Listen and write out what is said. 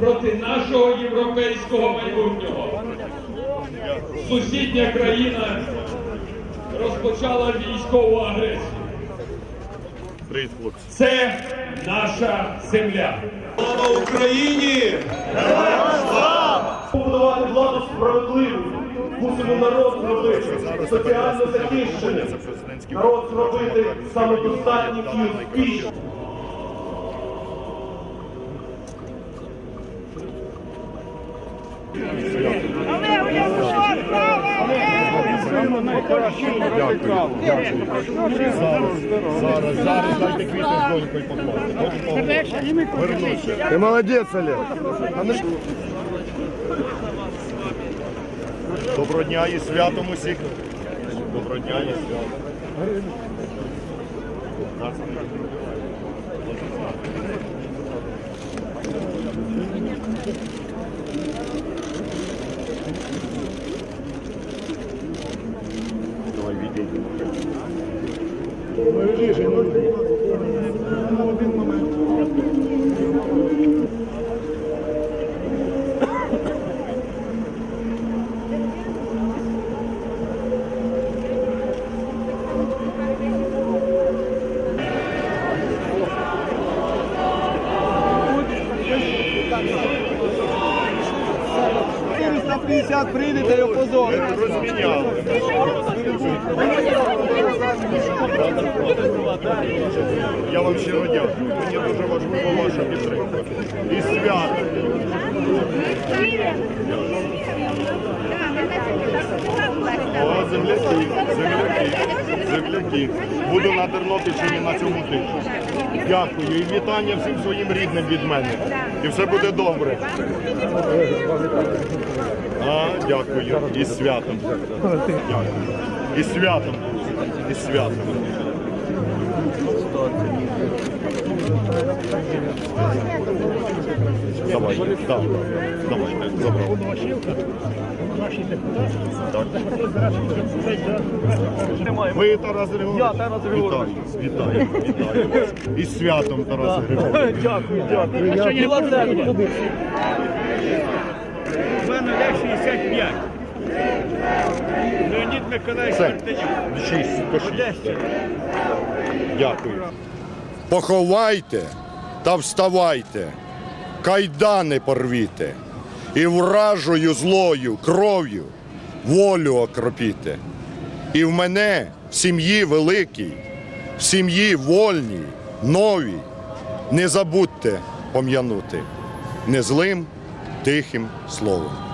проти нашого європейського майбутнього. Сусідня країна розпочала військову агресію. Це наша земля. Слава Україні! Побудувати владу справедливу. Мусимо народ зробити соціально захищеним. Народ зробити самодостатнім і успішним. Зараз, зараз дайте квіти з донькою покласти. Ти молодець, Олег. Доброго дня і святом усіх. Доброго дня і святом. Давай прийдете і опозорите. Розміняли. Я вам щиро дякую. Мені дуже важлива ваша підтримка. І свято. Земляки, земляки, земляки. Буду на Тернопільщині на цьому тижні. Дякую. І вітання всім своїм рідним від мене. І все буде добре. А, дякую. І святом. Дякую. І святом. І святом. Давай, так, давай, забрав. Так. Ви Тарас Григорович? Я Тарас Григорович. Вітаю, вітаю, вас. І з святом, Тарас Григорович. Дякую, дякую. Що не. У мене Олег 65. Леонід Миколаївич Все. Мартинюк. Шість. Дякую. Поховайте та вставайте, кайдани порвіте, і вражою злою кров'ю волю окропіте. І в мене в сім'ї великій, в сім'ї вольній, новій, не забудьте пом'янути не злим, тихим словом.